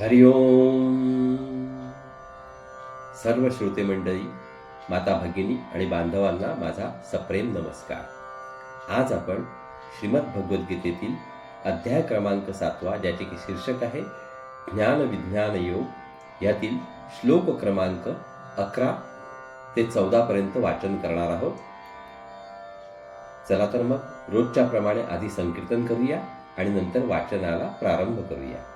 हरिओम सर्व श्रोते मंडळी माता भगिनी आणि बांधवांना माझा सप्रेम नमस्कार. आज आपण श्रीमद भगवद्गीतेतील अध्याय क्रमांक सातवा ज्याचे की शीर्षक आहे ज्ञान विज्ञान योग यातील श्लोक क्रमांक अकरा ते चौदा पर्यंत वाचन करणार आहोत. चला तर मग रोजच्या प्रमाणे आधी संकीर्तन करूया आणि नंतर वाचनाला प्रारंभ करूया.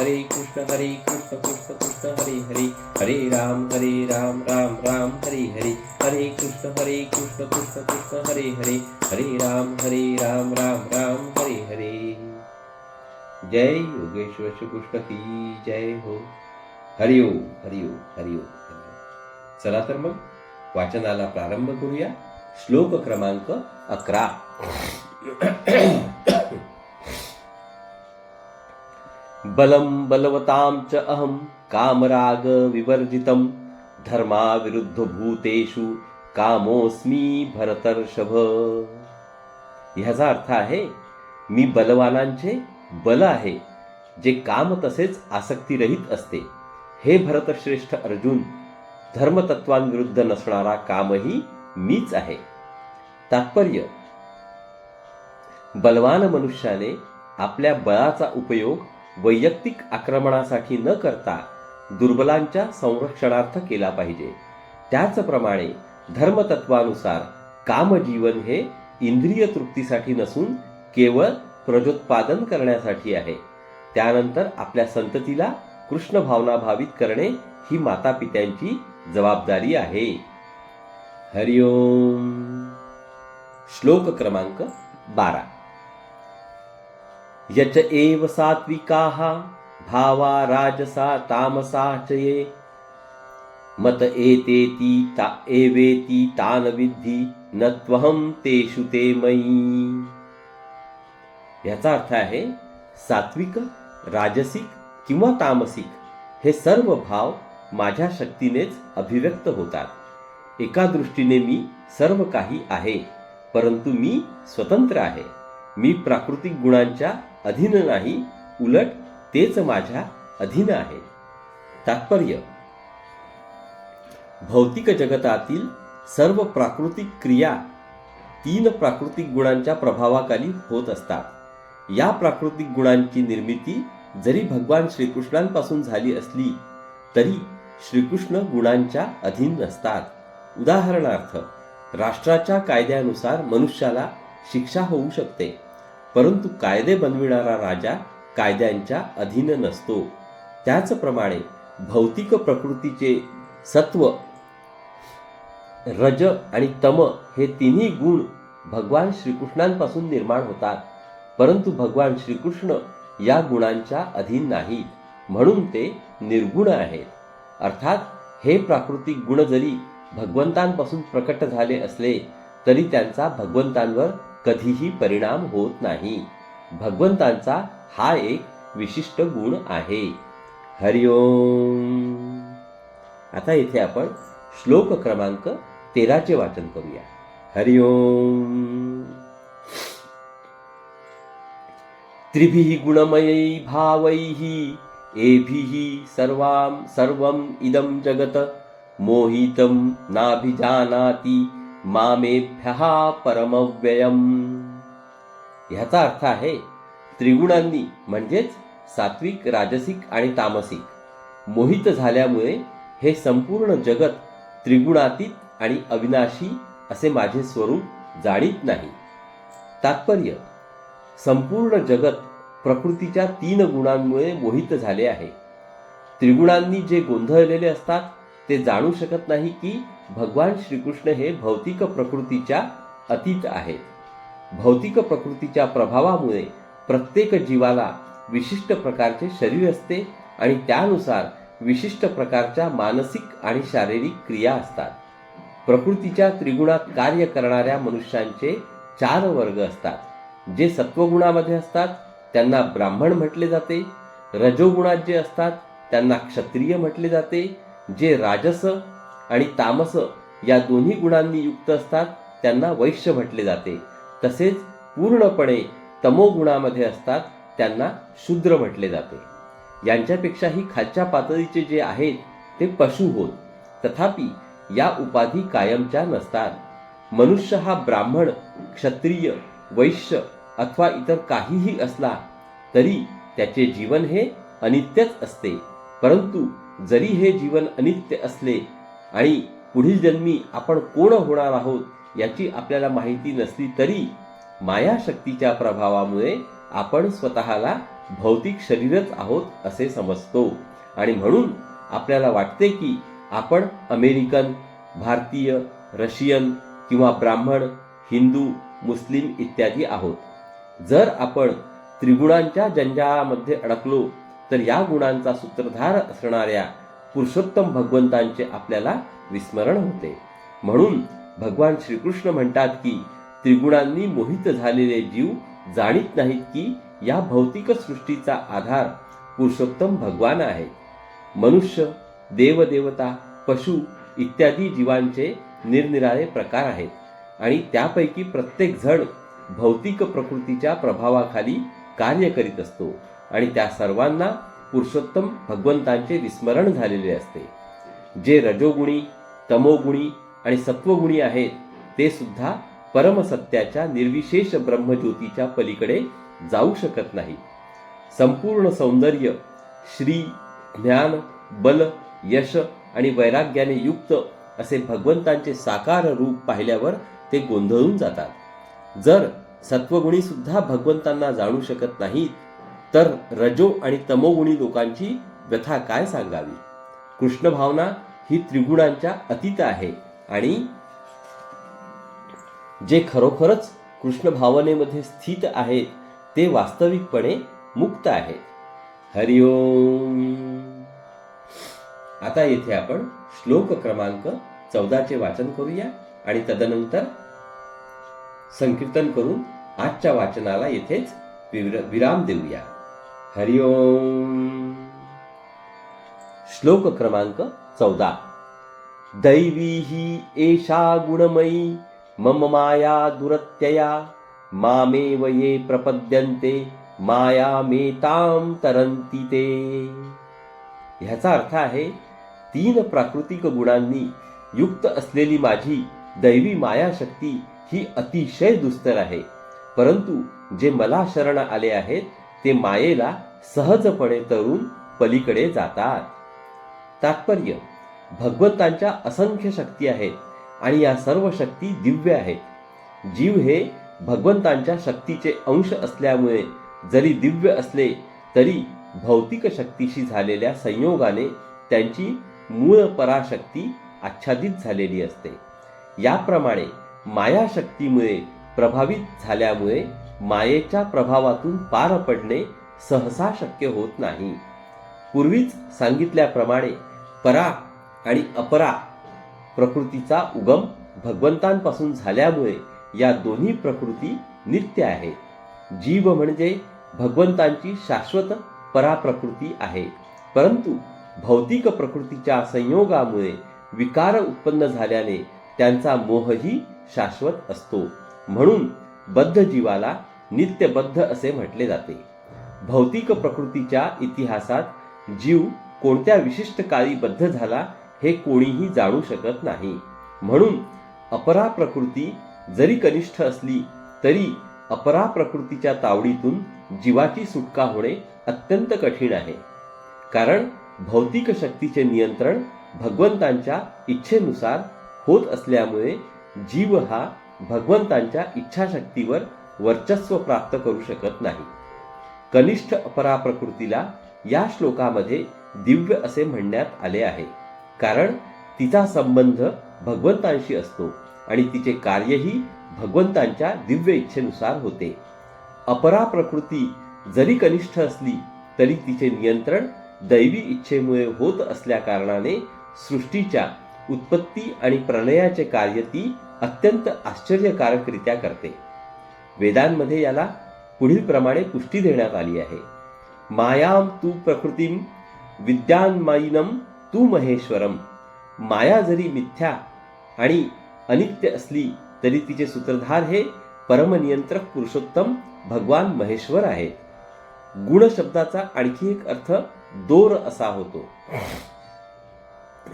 हरे कृष्ण हरे कृष्ण कृष्ण कृष्ण हरे हरे. हरे राम हरे राम राम राम हरे हरे. हरे कृष्ण हरे कृष्ण कृष्ण कृष्ण हरे हरे. हरे राम हरे राम राम राम हरे हरे. जय योगेश्वर श्रीकृष्ण की जय हो. हरिओम हरिओम हरिओम चला तर मग वाचनाला प्रारंभ करूया. श्लोक क्रमांक अकरा. बलं बलवतां च अहं कामराग विवर्जितं धर्माविरुद्ध भूतेषु कामोस्मी भरतर्षभ। ह्याचा अर्थ आहे मी बलवानांचे बल आहे जे काम तसेच आसक्तीरहित असते। हे भरतश्रेष्ठ अर्जुन धर्मतत्वांविरुद्ध नसणारा कामही मीच आहे। तात्पर्य बलवान मनुष्याने आपल्या बळाचा उपयोग वैयक्तिक आक्रमणासाठी न करता दुर्बलांच्या संरक्षणार्थ केला पाहिजे. त्याचप्रमाणे धर्मतत्वानुसार कामजीवन हे इंद्रिय तृप्तीसाठी नसून केवळ प्रजोत्पादन करण्यासाठी आहे. त्यानंतर आपल्या संततीला कृष्ण भावना भावित करणे ही माता पित्यांची जबाबदारी आहे. हरिओम. श्लोक क्रमांक बारा. यच एव सात्विकाः भावा राजसा तामसा च ये। मत एतेति ता एवेति तान विद्धि न त्वहं तेषु ते मयी। याचा अर्थ आहे सात्विक राजसिक किंवा तामसिक हे सर्व भाव माझ्या शक्तीनेच अभिव्यक्त होतात. एका दृष्टीने मी सर्व काही आहे परंतु मी स्वतंत्र आहे. मी प्राकृतिक गुणांच्या अधीन नाही उलट तेच माझ्या अधीन आहे. तात्पर्य. भौतिक जगतातील सर्व प्राकृतिक क्रिया तीन प्राकृतिक गुणांच्या प्रभावाखाली होत असतात. या प्राकृतिक गुणांची निर्मिती जरी भगवान श्रीकृष्णांपासून झाली असली तरी श्रीकृष्ण गुणांच्या अधीन नसतात. उदाहरणार्थ राष्ट्राच्या कायद्यानुसार मनुष्याला शिक्षा होऊ शकते. परंतु कायदे बनविणारा राजा कायद्यांच्या अधीन नसतो. त्याचप्रमाणे भौतिक प्रकृतीचे सत्व रज आणि तम हे तिन्ही गुण भगवान श्रीकृष्णांपासून निर्माण होतात. परंतु भगवान श्रीकृष्ण या गुणांच्या अधीन नाहीत म्हणून ते निर्गुण आहेत. अर्थात हे प्राकृतिक गुण जरी भगवंतांपासून प्रकट झाले असले तरी त्यांचा भगवंतांवर कधीही परिणाम होत नाही. भगवंतांचा हा एक विशिष्ट गुण आहे. हरिओम आता इथे आपण श्लोक क्रमांक तेराचे वाचन करूया. हरिओम त्रिभिः गुणमयै भावैः एभिः सर्वां सर्वम् इदं जगत मोहितं नाभिजानाति मामेभ्यः परमव्ययम्. ह्याचा अर्थ आहे त्रिगुणांनी म्हणजेच सात्विक राजसिक आणि तामसिक मोहित झाल्यामुळे हे संपूर्ण जगत त्रिगुणातीत आणि अविनाशी असे माझे स्वरूप जाणीत नाही. तात्पर्य संपूर्ण जगत प्रकृतीच्या तीन गुणांमुळे मोहित झाले आहे. त्रिगुणांनी जे गोंधळलेले असतात ते जाणू शकत नाही की भगवान श्रीकृष्ण हे भौतिक प्रकृतीच्या अतीत आहेत. भौतिक प्रकृतीच्या प्रभावामुळे प्रत्येक जीवाला विशिष्ट प्रकारचे शरीर असते आणि त्यानुसार विशिष्ट प्रकारच्या मानसिक आणि शारीरिक क्रिया असतात. प्रकृतीच्या त्रिगुणात कार्य करणाऱ्या मनुष्यांचे चार वर्ग असतात जे सत्वगुणामध्ये असतात त्यांना ब्राह्मण म्हटले जाते. रजोगुणात जे असतात त्यांना क्षत्रिय म्हटले जाते. जे राजस आणि तामस या दोन्ही गुणांनी युक्त असतात त्यांना वैश्य म्हटले जाते. तसेच पूर्णपणे तमोगुणामध्ये असतात त्यांना शूद्र म्हटले जाते. यांच्यापेक्षाही खालच्या पातळीचे जे आहेत ते पशु होत. तथापि या उपाधी कायमच्या नसतात. मनुष्य हा ब्राह्मण क्षत्रिय वैश्य अथवा इतर काहीही असला तरी त्याचे जीवन हे अनित्यच असते. परंतु जरी हे जीवन अनित्य असले आणि पुढील जन्मी आपण कोण होणार आहोत याची आपल्याला माहिती नसली तरी माया शक्तीच्या प्रभावामुळे आपण स्वतःला भौतिक शरीरच आहोत असे समजतो. आणि म्हणून आपल्याला वाटते की आपण अमेरिकन भारतीय रशियन किंवा ब्राह्मण हिंदू मुस्लिम इत्यादी आहोत. जर आपण त्रिगुणांच्या जंजाळामध्ये अडकलो तर या गुणांचा सूत्रधार असणाऱ्या पुरुषोत्तम भगवंतांचे आपल्याला विस्मरण होते. म्हणून भगवान श्रीकृष्ण म्हणतात की त्रिगुणांनी मोहित झालेले जीव जाणीत नाहीत की या भौतिक सृष्टीचा आधार पुरुषोत्तम भगवान आहे. मनुष्य देवदेवता पशु इत्यादी जीवांचे निरनिराळे प्रकार आहेत आणि त्यापैकी प्रत्येक जण भौतिक प्रकृतीच्या प्रभावाखाली कार्य करीत असतो आणि त्या सर्वांना पुरुषोत्तम भगवंतांचे विस्मरण झालेले असते. जे रजोगुणी तमोगुणी आणि सत्वगुणी आहेत ते सुद्धा परमसत्याच्या निर्विशेष ब्रह्मज्योतीच्या पलीकडे जाऊ शकत नाही. संपूर्ण सौंदर्य श्री ज्ञान बल यश आणि वैराग्याने युक्त असे भगवंतांचे साकार रूप पाहिल्यावर ते गोंधळून जातात. जर सत्वगुणी सुद्धा भगवंतांना जाणू शकत नाहीत तर रजो आणि तमोगुणी लोकांची व्यथा काय सांगावी? कृष्ण भावना ही त्रिगुणांच्या अतीत आहे आणि जे खरोखरच कृष्ण भावनेमध्ये स्थित आहेत ते वास्तविकपणे मुक्त आहेत. हरिओम आता येथे आपण श्लोक क्रमांक चौदाचे वाचन करूया आणि तदनंतर संकीर्तन करून आजच्या वाचनाला येथेच विराम देऊया. हरिओम श्लोक क्रमांक चौदा. दैवी ही एषा गुणमयी मम माया दुरत्यया मामेव ये प्रपद्यन्ते माया मेताम तरंती ते. ह्याचा अर्थ आहे तीन प्राकृतिक गुणांनी युक्त असलेली माझी दैवी माया शक्ती ही अतिशय दुस्तर आहे. परंतु जे मला शरण आले आहेत ते मायेला सहजपणे तरून पलीकडे जातात. तात्पर्य भगवंतांच्या असंख्य शक्ती आहेत आणि या सर्व शक्ती दिव्य आहेत. जीव हे भगवंतांच्या शक्तीचे अंश असल्यामुळे जरी दिव्य असले तरी भौतिक शक्तीशी झालेल्या संयोगाने त्यांची मूळ पराशक्ती आच्छादित झालेली असते. याप्रमाणे माया शक्तीमुळे प्रभावित झाल्यामुळे मायेच्या प्रभावातून पार पडणे सहसा शक्य होत नाही. पूर्वीच सांगितल्याप्रमाणे परा आणि अपरा प्रकृतीचा उगम भगवंतांपासून झाल्यामुळे या दोन्ही प्रकृती नित्य आहेत जीव म्हणजे भगवंतांची शाश्वत पराप्रकृती आहे. परंतु भौतिक प्रकृतीच्या संयोगामुळे विकार उत्पन्न झाल्याने त्यांचा मोहही शाश्वत असतो. म्हणून बद्ध जीवाला नित्यबद्ध असे म्हटले जाते. भौतिक प्रकृतीच्या इतिहासात जीव कोणत्या विशिष्ट काळी बद्ध झाला हे कोणीही जाणू शकत नाही. म्हणून अपरा प्रकृती जरी कनिष्ठ असली तरी अपरा प्रकृतीच्या तावडीतून जीवाची सुटका होणे अत्यंत कठीण आहे. कारण भौतिक शक्तीचे नियंत्रण भगवंतांच्या इच्छेनुसार होत असल्यामुळे जीव हा भगवंतांच्या इच्छाशक्तीवर वर्चस्व प्राप्त करू शकत नाही. कनिष्ठ अपरा प्रकृतीला या श्लोकामध्ये दिव्य असे म्हणण्यात आले आहे. कारण तिचा संबंध भगवंतांशी असतो आणि तिचे कार्यही भगवंतांच्या दिव्य इच्छेनुसार होते. अपरा प्रकृती जरी कनिष्ठ असली तरी तिचे नियंत्रण दैवी इच्छेमुळे होत असल्या कारणाने सृष्टीच्या उत्पत्ती आणि प्रणयाचे कार्य ती अत्यंत आश्चर्यकारकरित्या करते. वेदांमध्ये याला पुढील प्रमाणे पुष्टी देण्यात आली आहे. मायाम तू प्रकृतीम विद्यान्मयीनम तू महेश्वरम माया जरी मिथ्या आणि अनित्य असली तरी तिचे सूत्रधार हे परमनियंत्रक पुरुषोत्तम भगवान महेश्वर आहेत. गुण शब्दाचा आणखी एक अर्थ दोर असा होतो.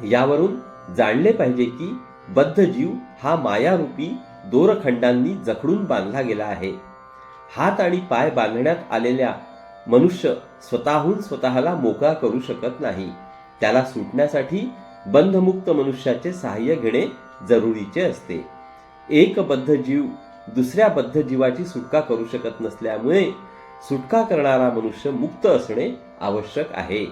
यावरून जाणले पाहिजे की बद्ध जीव हा मायारूपी दोरखंडांनी जखडून बांधला गेला आहे. हात आणि पाय बांधण्यात आलेल्या मनुष्य स्वतःहून स्वतःला मोकळा करू शकत नाही. त्याला सुटण्यासाठी बंधमुक्त मनुष्याचे सहाय्य घेणे जरुरीचे असते. एक बद्ध जीव दुसऱ्या बद्ध जीवाची सुटका करू शकत नसल्यामुळे सुटका करणारा मनुष्य मुक्त असणे आवश्यक आहे.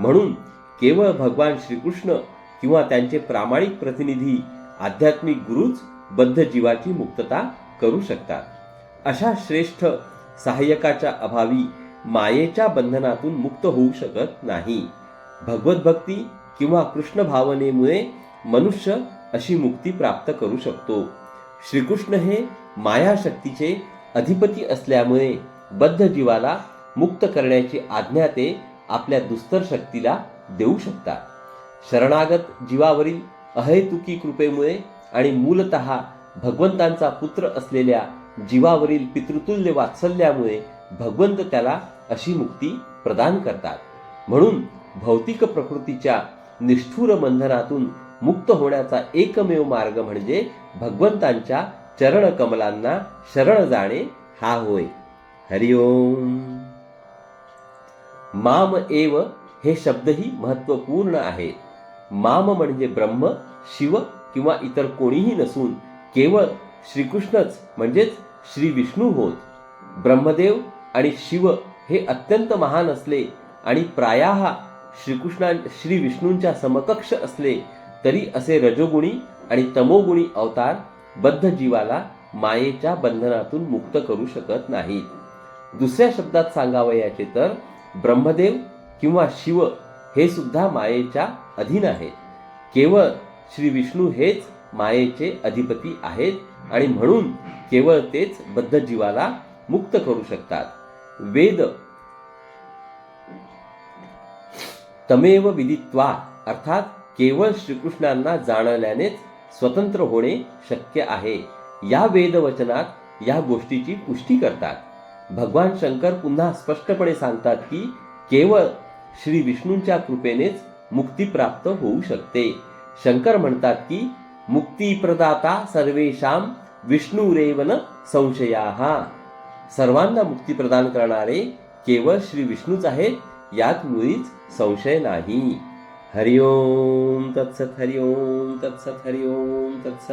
म्हणून केवळ भगवान श्रीकृष्ण किंवा त्यांचे प्रामाणिक प्रतिनिधी आध्यात्मिक गुरुच बद्ध जीवाची मुक्तता करू शकतात. अशा श्रेष्ठ सहाय्यकाच्या अभावी मायेच्या बंधनातून मुक्त होऊ शकत नाही. भगवत भक्ती किंवा कृष्ण भावनेमुळे मनुष्य अशी मुक्ती प्राप्त करू शकतो. श्रीकृष्ण हे मायाशक्तीचे अधिपती असल्यामुळे बद्ध जीवाला मुक्त करण्याची आज्ञा ते आपल्या दुस्तर शक्तीला देऊ शकतात. शरणागत जीवावरील अहेतुकी कृपेमुळे आणि मूलत भगवंतांचा पुत्र असलेल्या जीवावरील पितृतुल्य वात्सल्यामुळे भगवंत त्याला अशी मुक्ती प्रदान करतात. म्हणून भौतिक प्रकृतीच्या निष्ठुर बंधनातून मुक्त होण्याचा एकमेव मार्ग म्हणजे भगवंतांच्या चरण कमलांना शरण जाणे हा होय. हरिओम माम एव हे शब्दही महत्त्वपूर्ण आहे माम म्हणजे ब्रह्म शिव किंवा इतर कोणीही नसून केवळ श्रीकृष्णच म्हणजेच श्री विष्णू होत. ब्रह्मदेव आणि शिव हे अत्यंत महान असले आणि प्रायाः श्रीकृष्णा श्री विष्णूंच्या समकक्ष असले तरी असे रजोगुणी आणि तमोगुणी अवतार बद्ध जीवाला मायेच्या बंधनातून मुक्त करू शकत नाहीत. दुसऱ्या शब्दात सांगावयाचे तर ब्रह्मदेव किंवा शिव हे सुद्धा मायेच्या अधीन आहेत. केवळ श्री विष्णू हेच मायेचे अधिपती आहेत आणि म्हणून केवळ तेच बद्ध जीवाला मुक्त करू शकतात. वेद तमेव विदित्वा अर्थात केवळ श्रीकृष्णांना जाणल्यानेच स्वतंत्र होणे शक्य आहे. या वेदवचनात या गोष्टीची पुष्टी करतात. भगवान शंकर पुन्हा स्पष्टपणे सांगतात की केवळ श्री विष्णूंच्या कृपेनेच मुक्ती प्राप्त होऊ शकते. शंकर म्हणतात की मुक्ती प्रदाता सर्वेशाम विष्णुरेवन संशया. सर्वांना मुक्ती प्रदान करणारे केवळ श्री विष्णूच आहेत यात मुळीच संशय नाही. हरिओम तत्सत हरिओम तत्सत हरिओम तत्सत.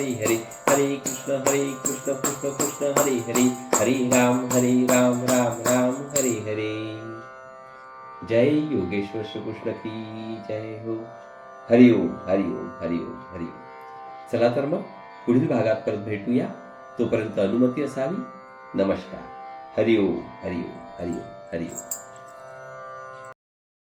हरी हरी हरे कृष्ण हरे कृष्ण कृष्ण कृष्ण हरे हरे हरे राम हरे राम राम राम हरे हरे। जय योगेश्वर श्री कृष्ण की जय हो। हरिओम हरिओम हरिओम हरिओम चला तर मग पुढील भागात परत भेटूया. तोपर्यंत अनुमती असावी. नमस्कार. हरिओम हरिओम हरिओम हरिओम